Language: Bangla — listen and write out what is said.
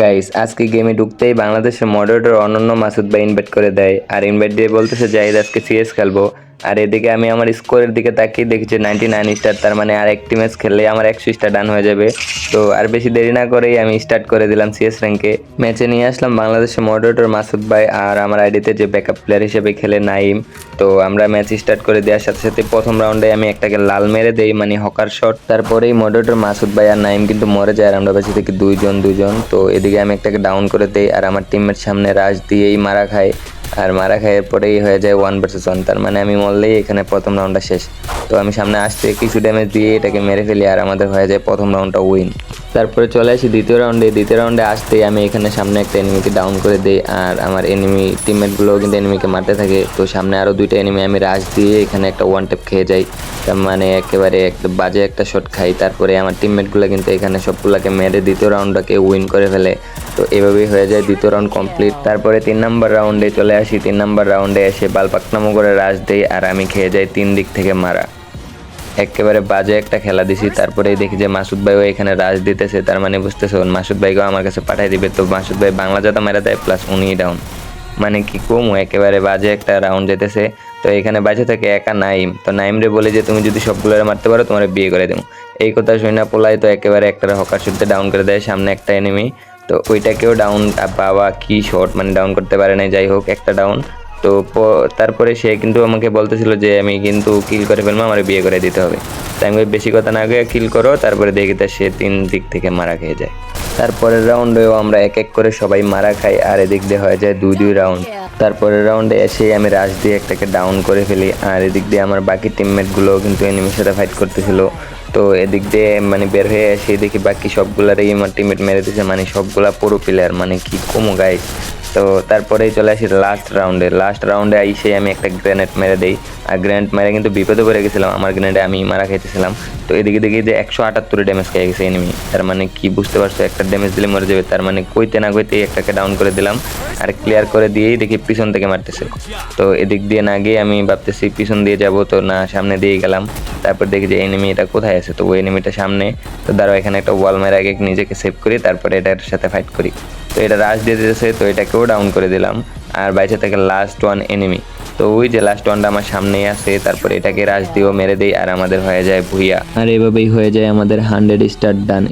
গাইস আজকে গেমে ঢুকতেই বাংলাদেশের মডারেটর অনন্য মাসুদ ভাই ইনভাইট করে দেয়। আর ইনভাইট দিয়ে বলতেছে, জাহিদ, আজকে সিএস খেলব। আর এদিকে আমি আমার স্কোরের দিকে তাকিয়ে দেখছি নাইনটি নাইন স্টার তার মানে আর একটি ম্যাচ খেললে আমার একশো স্টার ডান হয়ে যাবে। তো আর বেশি দেরি না করেই আমি স্টার্ট করে দিলাম সিএস র্যাঙ্কে ম্যাচে নিয়ে আসলাম বাংলাদেশের মডারেটর মাসুদ ভাই আর আমার আইডিতে যে ব্যাকআপ প্লেয়ার হিসেবে খেলে নাইম। তো আমরা ম্যাচ স্টার্ট করে দেওয়ার সাথে সাথে প্রথম রাউন্ডে আমি একটাকে লাল মেরে দেই মানে হকার শট তারপরেই মডারেটর মাসুদ ভাই আর নাইম কিন্তু মরে যায় আর আমরা বেঁচে থেকে দুইজন দুজন তো এদিকে আমি একটাকে ডাউন করে দেই আর আমার টিমের সামনে রাশ দিয়েই মারা খাই আর মারা খাইয়ের পরেই হয়ে যায় ওয়ান ভার্সেস ওয়ান তার মানে আমি মরলেই এখানে প্রথম রাউন্ডটা শেষ। তো আমি সামনে আসতে কিছু ড্যামেজ দিয়ে এটাকে মেরে ফেলি আর আমাদের হয়ে যায় প্রথম রাউন্ডটা উইন তারপরে চলে আসি দ্বিতীয় রাউন্ডে দ্বিতীয় রাউন্ডে আসতেই আমি এখানে সামনে একটা এনিমিকে ডাউন করে দিই আর আমার এনিমি টিমমেটগুলোও কিন্তু এনিমিকে মারতে থাকে। তো সামনে আরও দুইটা এনিমি আমি রাশ দিয়ে এখানে একটা ওয়ান টেপ খেয়ে যাই। তার মানে একেবারে একটা বাজে একটা শট খাই। তারপরে আমার টিমমেটগুলো কিন্তু এখানে সবগুলোকে মেরে দ্বিতীয় রাউন্ডটাকে উইন করে ফেলে। তো এভাবেই হয়ে যায় দ্বিতীয় রাউন্ড কমপ্লিট তারপরে তিন নম্বর রাউন্ডে চলে আসি তিন নাম্বার রাউন্ডে এসে বালপাকনামো করে রাশ দেই আর আমি খেয়ে যাই তিন দিক থেকে মারা। একেবারে বাজে একটা খেলা দিছি, তারপরেই দেখি যে মাসুদ ভাইও এখানে রাজ দিতেছে, তার মানে বুঝতেছে, মাসুদ ভাইকেও আমার কাছে পাঠাই দিবে, তো মাসুদ ভাই বাংলা জাতা মেরা দেয় প্লাস উনি ডাউন মানে কি কমু একেবারে বাজে একটা রাউন্ড যেতেছে। তো এখানে বাজে থাকে একা নাইম। তো নাইম রে বলে যে, তুমি যদি সবগুলো মারতে পারো, তোমার বিয়ে করে দেবো। এই কথা শুনে পোলাই তো একেবারে একটা হকার শুটতে ডাউন করে দেয়, সামনে একটা এনিমি তো ওইটাকেও ডাউন বাবা কি শট মানে ডাউন করতে পারে না যাই হোক, একটা ডাউন তো তারপরে সে কিন্তু আমাকে বলতেছিল যে আমি কিন্তু কিল করে ফেলব, আমার বিয়ে করে দিতে হবে। তাই আমি বেশি কথা না গিয়ে কিল করো, তারপরে দেখি তা সে তিন দিক থেকে মারা খেয়ে যায়। তারপরের রাউন্ডেও আমরা এক এক করে সবাই মারা খাই, আর এদিক দিয়ে হয়ে যায় দুই দুই রাউন্ড তারপরের রাউন্ডে এসে আমি রাশ দিয়ে একটাকে ডাউন করে ফেলি, আর এদিক দিয়ে আমার বাকি টিমমেটগুলো কিন্তু এনিমির সাথে ফাইট করতেছিল। তো এদিক দিয়ে মানে বের হয়ে এসে দেখি বাকি সবগুলারই আমার টিমমেট মেরে দিছে মানে সবগুলা পুরো প্লেয়ার মানে কি কমো গাইস তো তারপরেই চলে আসি লাস্ট রাউন্ডে লাস্ট রাউন্ডে আইসে আমি একটা গ্রেনেড মেরে দেই। আর গ্রেনেড মেরে কিন্তু বিপদে পড়ে গেছিলাম। আমার গ্রেনেডে আমি মারা খাইতেছিলাম। তো এদিকে দেখি যে একশো আটাত্তরে ড্যামেজ খেয়ে গেছে এনিমি তার মানে কি বুঝতে পারছ? একটা ড্যামেজ দিলে মরে যাবে। তার মানে কইতে না কইতেই একটাকে ডাউন করে দিলাম। আর ক্লিয়ার করে দিয়েই দেখি পিছন থেকে মারতেছে। তো এদিক দিয়ে না গিয়ে আমি ভাবতেছি পিছন দিয়ে যাব তো না, সামনে দিয়ে গেলাম। তারপর দেখি যে এনিমি এটা কোথায় আছে? তো ওই এনিমিটা সামনে। তো দাঁড়াও, এখানে একটা ওয়াল মেরে আগে নিজেকে সেভ করি, তারপরে এটার সাথে ফাইট করি। তো এটা রাশ দিয়ে দিতেছে, তো এটাকেও ডাউন করে দিলাম। আর বাইরে থাকে লাস্ট ওয়ান এনিমি তো ওই যে লাস্ট ওয়ানটা আমার সামনেই আছে, তারপর এটাকে রাশ দিয়েও মেরে দেই আর আমাদের হয়ে যায় ভুইয়া। আর এভাবেই হয়ে যায় আমাদের হান্ড্রেড স্টার ডান